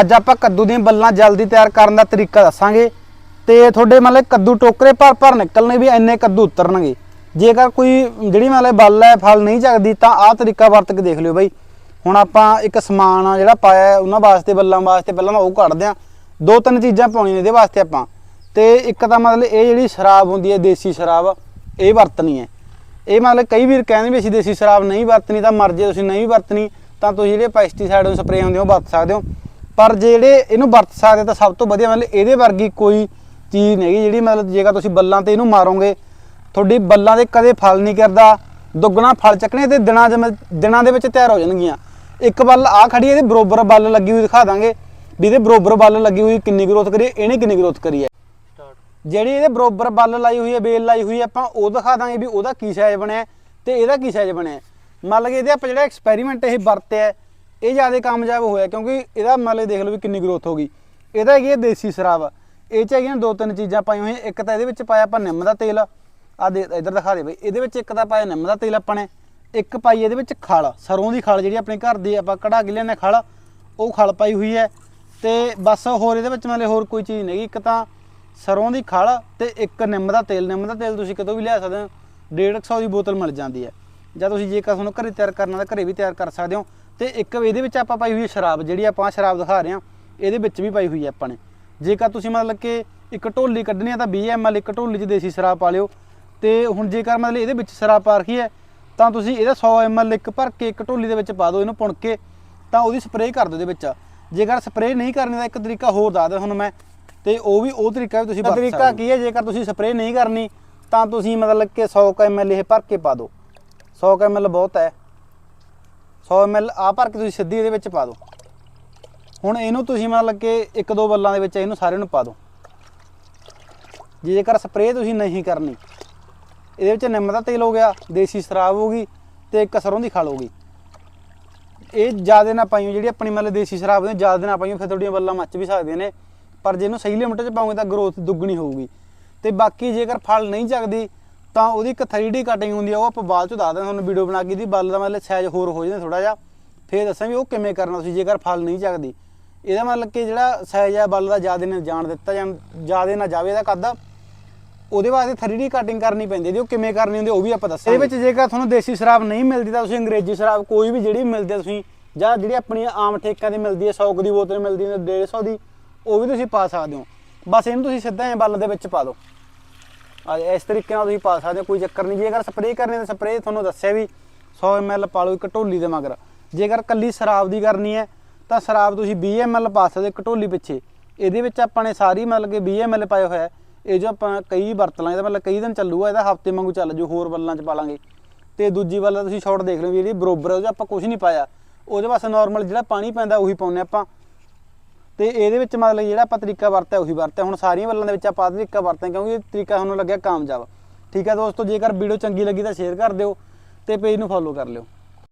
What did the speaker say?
ਅੱਜ ਆਪਾਂ ਕੱਦੂ ਦੀਆਂ ਬੱਲਾਂ ਜਲਦੀ ਤਿਆਰ ਕਰਨ ਦਾ ਤਰੀਕਾ ਦੱਸਾਂਗੇ। ਤੇ ਤੁਹਾਡੇ ਮਤਲਬ ਕੱਦੂ ਟੋਕਰੇ ਭਰ ਭਰ ਨਿਕਲਣੇ ਵੀ ਇੰਨੇ ਕੱਦੂ ਉਤਰਨਗੇ। ਜੇਕਰ ਕੋਈ ਜਿਹੜੀ ਮਤਲਬ ਬੱਲ ਹੈ, ਫਲ ਨਹੀਂ ਚੱਕਦੀ, ਤਾਂ ਆਹ ਤਰੀਕਾ ਵਰਤ ਕੇ ਦੇਖ ਲਿਓ ਬਾਈ। ਹੁਣ ਆਪਾਂ ਇੱਕ ਸਮਾਨ ਆ ਜਿਹੜਾ ਪਾਇਆ ਉਹਨਾਂ ਵਾਸਤੇ, ਬੱਲਾਂ ਵਾਸਤੇ ਪਹਿਲਾਂ ਤਾਂ ਉਹ ਕੱਢਦੇ ਆ ਦੋ ਤਿੰਨ ਚੀਜ਼ਾਂ ਪਾਉਣੀਆਂ ਨੇ ਇਹਦੇ ਵਾਸਤੇ ਆਪਾਂ। ਤੇ ਇੱਕ ਤਾਂ ਮਤਲਬ ਇਹ ਜਿਹੜੀ ਸ਼ਰਾਬ ਹੁੰਦੀ ਹੈ, ਦੇਸੀ ਸ਼ਰਾਬ, ਇਹ ਵਰਤਣੀ ਹੈ। ਇਹ ਮਤਲਬ ਕਈ ਵੀਰ ਕਹਿੰਦੇ ਵੀ ਅਸੀਂ ਦੇਸੀ ਸ਼ਰਾਬ ਨਹੀਂ ਵਰਤਣੀ, ਤਾਂ ਮਰ ਜੇ ਤੁਸੀਂ ਨਹੀਂ ਵਰਤਣੀ, ਤਾਂ ਤੁਸੀਂ ਜਿਹੜੇ ਪੈਸਟੀਸਾਈਡ ਨੂੰ ਸਪਰੇਅ ਹੁੰਦੇ ਹੋ, ਵਰਤ ਸਕਦੇ ਹੋ। ਪਰ ਜੇ ਜਿਹੜੇ ਇਹਨੂੰ ਵਰਤ ਸਕਦੇ ਤਾਂ ਸਭ ਤੋਂ ਵਧੀਆ ਮਤਲਬ ਇਹਦੇ ਵਰਗੀ ਕੋਈ ਚੀਜ਼ ਨਹੀਂ ਹੈਗੀ ਜਿਹੜੀ ਮਤਲਬ ਜੇਕਰ ਤੁਸੀਂ ਬੱਲਾਂ ਤੇ ਇਹਨੂੰ ਮਾਰੋਗੇ ਤੁਹਾਡੀ ਬੱਲਾਂ ਦੇ ਕਦੇ ਫਲ ਨਹੀਂ ਕਰਦਾ ਦੁੱਗਣਾ ਫਲ ਚੱਕਣੇ ਤੇ ਦਿਨਾਂ ਦੇ ਦਿਨਾਂ ਦੇ ਵਿੱਚ ਤਿਆਰ ਹੋ ਜਾਣਗੀਆਂ ਇੱਕ ਬੱਲ ਆ ਖੜੀ ਇਹਦੇ ਬਰੋਬਰ ਬੱਲ ਲੱਗੀ ਹੋਈ ਦਿਖਾ ਦਾਂਗੇ ਵੀ ਇਹਦੇ ਬਰੋਬਰ ਬੱਲ ਲੱਗੀ ਹੋਈ ਕਿੰਨੀ ਗਰੋਥ ਕਰੀ ਹੈ, ਇਹਨੇ ਕਿੰਨੀ ਗਰੋਥ ਕਰੀ ਹੈ ਜਿਹੜੀ ਇਹਦੇ ਬਰੋਬਰ ਬੱਲ ਲਾਈ ਹੋਈ ਹੈ ਬੇਲ ਲਾਈ ਹੋਈ ਹੈ ਆਪਾਂ ਉਹ ਦਿਖਾ ਦਾਂਗੇ ਵੀ ਉਹਦਾ ਕੀ ਸਾਈਜ਼ ਬਣਿਆ ਹੈ ਤੇ ਇਹਦਾ ਕੀ ਸਾਈਜ਼ ਬਣਿਆ ਹੈ। ਮੰਨ ਲਓ ਕਿ ਇਹਦੇ ਆਪਾਂ ਜਿਹੜਾ ਐਕਸਪੈਰੀਮੈਂਟ ਇਹ ਵਰਤਿਆ ਇਹ ਜ਼ਿਆਦਾ ਕਾਮਯਾਬ ਹੋਇਆ ਕਿਉਂਕਿ ਇਹਦਾ ਮਤਲਬ ਦੇਖ ਲਓ ਵੀ ਕਿੰਨੀ ਗਰੋਥ ਹੋ ਗਈ। ਇਹਦਾ ਹੈਗੀ ਹੈ ਦੇਸੀ ਸ਼ਰਾਬ। ਇਹ ਚ ਹੈਗੀਆਂ ਦੋ ਤਿੰਨ ਚੀਜ਼ਾਂ ਪਾਈਆਂ ਹੋਈਆਂ। ਇੱਕ ਤਾਂ ਇਹਦੇ ਵਿੱਚ ਪਾਇਆ ਆਪਾਂ ਨਿੰਮ ਦਾ ਤੇਲ। ਆ ਦੇ ਇੱਧਰ ਦਿਖਾ ਦੇ ਬਈ। ਇਹਦੇ ਵਿੱਚ ਇੱਕ ਤਾਂ ਪਾਇਆ ਨਿੰਮ ਦਾ ਤੇਲ ਆਪਾਂ ਨੇ। ਇੱਕ ਪਾਈ ਇਹਦੇ ਵਿੱਚ ਖਲ। ਸਰੋਂ ਦੀ ਖਲ ਜਿਹੜੀ ਆਪਣੇ ਘਰ ਦੀ ਆਪਾਂ ਕਢਾ ਕੇ ਲਿਆਉਂਦੇ ਖਲ। ਉਹ ਖਲ ਪਾਈ ਹੋਈ ਹੈ। ਤੇ ਬਸ ਹੋਰ ਇਹਦੇ ਵਿੱਚ ਮਤਲਬ ਹੋਰ ਕੋਈ ਚੀਜ਼ ਨਹੀਂ ਇੱਕ ਤਾਂ ਸਰੋਂ ਦੀ ਖਲ ਤੇ ਇੱਕ ਨਿੰਮ ਦਾ ਤੇਲ। ਨਿੰਮ ਦਾ ਤੇਲ ਤੁਸੀਂ ਕਿਤੋਂ ਵੀ ਲਿਆ ਸਕਦੇ ਹੋ। 150 ਦੀ ਬੋਤਲ ਮਿਲ ਜਾਂਦੀ ਹੈ। ਜਾਂ ਤੁਸੀਂ ਜੇਕਰ ਤੁਹਾਨੂੰ ਘਰੇ ਤਿਆਰ ਕਰਨਾ ਤਾਂ ਘਰੇ ਵੀ ਤਿਆਰ ਕਰ ਸਕਦੇ ਹੋ। ਤੇ ਇੱਕ ਇਹਦੇ ਵਿੱਚ ਆਪਾਂ ਪਾਈ ਹੋਈ ਹੈ ਸ਼ਰਾਬ ਜਿਹੜੀ ਆਪਾਂ ਸ਼ਰਾਬ ਦਿਖਾ ਰਹੇ ਹਾਂ ਇਹਦੇ ਵਿੱਚ ਵੀ ਪਾਈ ਹੋਈ ਹੈ ਆਪਾਂ ਨੇ। ਜੇਕਰ ਤੁਸੀਂ ਮਤਲਬ ਕਿ ਇੱਕ ਢੋਲੀ ਕੱਢਣੀ ਆ ਤਾਂ 20 ml ਇੱਕ ਢੋਲੀ 'ਚ ਦੇਸੀ ਸ਼ਰਾਬ ਪਾ ਲਿਓ। ਤੇ ਹੁਣ ਜੇਕਰ ਮਤਲਬ ਇਹਦੇ ਵਿੱਚ ਸ਼ਰਾਬ ਪਾ ਰੱਖੀ ਹੈ ਤਾਂ ਤੁਸੀਂ ਇਹਦਾ 100 ml ਇੱਕ ਭਰ ਕੇ ਇੱਕ ਢੋਲੀ ਦੇ ਵਿੱਚ ਪਾ ਦਿਓ ਇਹਨੂੰ ਪੁਣ ਕੇ ਤਾਂ ਉਹਦੀ ਸਪਰੇਅ ਕਰ ਦਿਓ ਇਹਦੇ ਵਿੱਚ। ਜੇਕਰ ਸਪਰੇਅ ਨਹੀਂ ਕਰਨੀ ਤਾਂ ਇੱਕ ਤਰੀਕਾ ਹੋਰ ਦੱਸ ਦਿਓ ਹੁਣ ਮੈਂ ਤੇ ਉਹ ਵੀ ਉਹ ਤਰੀਕਾ ਵੀ ਤੁਸੀਂ ਵਰਤ ਸਕਦੇ ਤਰੀਕਾ ਕੀ ਹੈ? ਜੇਕਰ ਤੁਸੀਂ ਸਪਰੇਅ ਨਹੀਂ ਕਰਨੀ ਤਾਂ ਤੁਸੀਂ ਮਤਲਬ ਕਿ 100 ml ਇਹ ਭਰ ਕੇ ਪਾ ਦਿਓ। 100 ml ਬਹੁਤ ਹੈ। 100 ml, ਆ ਭਰ ਕੇ ਤੁਸੀਂ ਸਿੱਧੀ ਇਹਦੇ ਵਿੱਚ ਪਾ ਦਿਓ। ਹੁਣ ਇਹਨੂੰ ਤੁਸੀਂ ਮਤਲਬ ਕਿ ਇੱਕ ਦੋ ਬੱਲਾਂ ਦੇ ਵਿੱਚ ਇਹਨੂੰ ਸਾਰੇ ਨੂੰ ਪਾ ਦਿਓ। ਜੇ ਜੇਕਰ ਸਪਰੇਅ ਤੁਸੀਂ ਨਹੀਂ ਕਰਨੀ, ਇਹਦੇ ਵਿੱਚ ਨਿੰਮ ਦਾ ਤੇਲ ਹੋ ਗਿਆ, ਦੇਸੀ ਸ਼ਰਾਬ ਹੋ ਗਈ ਤੇ ਇੱਕ ਸਰੋਂ ਦੀ ਖਲ ਹੋ ਗਈ। ਇਹ ਜ਼ਿਆਦਾ ਨਾ ਪਾਈਓ ਜਿਹੜੀ ਆਪਣੀ ਮਤਲਬ ਦੇਸੀ ਸ਼ਰਾਬ ਨੇ ਜ਼ਿਆਦਾ ਨਾ ਪਾਈਓ ਫਿਰ ਤੁਹਾਡੀਆਂ ਬੱਲਾਂ ਮੱਚ ਵੀ ਸਕਦੀਆਂ ਨੇ, ਪਰ ਜੇ ਇਹਨੂੰ ਸਹੀ ਲਿਮਟ 'ਚ ਪਾਉਂਗੇ ਤਾਂ ਗਰੋਥ ਦੁੱਗਣੀ ਹੋਊਗੀ। ਤੇ ਬਾਕੀ ਜੇਕਰ ਫਲ ਨਹੀਂ ਚੱਕਦੀ ਤਾਂ ਉਹਦੀ ਇੱਕ 3D ਕਟਿੰਗ ਹੁੰਦੀ ਆ, ਉਹ ਆਪਾਂ ਬਾਅਦ ਚ ਦੱਸਦੇ ਹਾਂ ਤੁਹਾਨੂੰ ਵੀਡੀਓ ਬਣਾ ਕੇ ਦੀ, ਬੱਲ ਦਾ ਮਤਲਬ ਸਾਈਜ਼ ਹੋਰ ਹੋ ਜਾਂਦਾ ਥੋੜਾ ਜਿਹਾ। ਫੇਰ ਦੱਸਾਂ ਵੀ ਉਹ ਕਿਵੇਂ ਕਰਨਾ ਤੁਸੀਂ, ਜੇਕਰ ਫਲ ਨਹੀਂ ਚੱਕਦੀ। ਇਹਦਾ ਮਤਲਬ ਕਿ ਜਿਹੜਾ ਸਾਈਜ਼ ਆ, ਬੱਲ ਦਾ ਜ਼ਿਆਦਾ ਨਾ ਜਾਣ ਦਿੱਤਾ, ਜਾਂ ਜ਼ਿਆਦਾ ਨਾ ਜਾਵੇ ਇਹਦਾ ਕੱਦ, ਉਹਦੇ ਵਾਸਤੇ 3D ਕਟਿੰਗ ਕਰਨੀ ਪੈਂਦੀ ਹੈ ਜੀ ਉਹ ਕਿਵੇਂ ਕਰਨੀ ਹੁੰਦੀ ਉਹ ਵੀ ਆਪਾਂ ਦੱਸਾਂਗੇ। ਇਹਦੇ ਵਿੱਚ ਜੇਕਰ ਤੁਹਾਨੂੰ ਦੇਸੀ ਸ਼ਰਾਬ ਨਹੀਂ ਮਿਲਦੀ ਤਾਂ ਤੁਸੀਂ ਅੰਗਰੇਜ਼ੀ ਸ਼ਰਾਬ, ਕੋਈ ਵੀ ਜਿਹੜੀ ਮਿਲਦੀ ਹੈ ਤੁਸੀਂ, ਜਾਂ ਜਿਹੜੀ ਆਪਣੀ ਆਮ ਠੇਕਿਆਂ ਦੀ ਮਿਲਦੀ ਹੈ 100 ਕੁ ਦੀ ਬੋਤਲ ਮਿਲਦੀ ਹੈ 150 ਦੀ, ਉਹ ਵੀ ਤੁਸੀਂ ਪਾ ਸਕਦੇ ਹੋ। ਬਸ ਇਹਨੂੰ ਤੁਸੀਂ ਸਿੱਧਾ ਐ ਬੱਲ ਦੇ ਵਿੱਚ ਪਾ ਦਿਓ। ਆ ਇਸ ਤਰੀਕੇ ਨਾਲ ਤੁਸੀਂ ਪਾ ਸਕਦੇ ਹੋ, ਕੋਈ ਚੱਕਰ ਨਹੀਂ। ਜੇਕਰ ਸਪਰੇਅ ਕਰਨੀ ਤਾਂ ਸਪਰੇਅ ਤੁਹਾਨੂੰ ਦੱਸਿਆ ਵੀ 100 ml ਪਾ ਲਓ ਇੱਕ ਢੋਲੀ ਦੇ ਮਗਰ। ਜੇਕਰ ਕੱਲੀ ਸ਼ਰਾਬ ਦੀ ਕਰਨੀ ਹੈ, ਤਾਂ ਸ਼ਰਾਬ ਤੁਸੀਂ 20 ml ਪਾ ਸਕਦੇ ਹੋ ਇੱਕ ਢੋਲੀ ਪਿੱਛੇ। ਇਹਦੇ ਵਿੱਚ ਆਪਾਂ ਨੇ ਸਾਰੀ ਮਤਲਬ ਕਿ 20 ml ਪਾਏ ਹੋਇਆ ਇਹ ਜੋ ਆਪਾਂ ਕਈ ਵਰਤ ਲਾਂਗੇ ਇਹਦਾ ਮਤਲਬ ਕਈ ਦਿਨ ਚੱਲੂਗਾ, ਇਹਦਾ ਹਫ਼ਤੇ ਵਾਂਗੂ ਚੱਲ ਜੂ, ਹੋਰ ਬੱਲਾਂ 'ਚ ਪਾ ਲਾਂਗੇ। ਤੇ ਦੂਜੀ ਵੱਲ ਤੁਸੀਂ ਸ਼ਾਰਟ ਦੇਖ ਲਓ ਵੀ ਜਿਹੜੀ ਬਰੋਬਰ ਹੈ ਉਹ 'ਚ ਆਪਾਂ ਕੁਝ ਨਹੀਂ ਪਾਇਆ। ਉਹਦੇ ਵਾਸਤੇ ਨਾਰਮਲ ਜਿਹੜਾ ਪਾਣੀ ਪੈਂਦਾ, ਉਹੀ ਪਾਉਂਦੇ ਆਪਾਂ। ਤੇ ਇਹਦੇ ਵਿੱਚ ਮਤਲਬ ਜਿਹੜਾ ਆਪਾਂ ਤਰੀਕਾ ਵਰਤਿਆ ਉਹੀ ਵਰਤਿਆ। ਹੁਣ ਸਾਰੀਆਂ ਵੱਲਾਂ ਦੇ ਵਿੱਚ ਆਪਾਂ ਤਰੀਕਾ ਵਰਤਿਆ ਕਿਉਂਕਿ ਇਹ ਤਰੀਕਾ ਤੁਹਾਨੂੰ ਲੱਗਿਆ ਕਾਮਯਾਬ। ਠੀਕ ਹੈ ਦੋਸਤੋ, ਜੇਕਰ ਵੀਡੀਓ ਚੰਗੀ ਲੱਗੀ ਤਾਂ ਸ਼ੇਅਰ ਕਰ ਦਿਓ ਤੇ ਪੇਜ ਨੂੰ ਫੋਲੋ ਕਰ ਲਿਓ।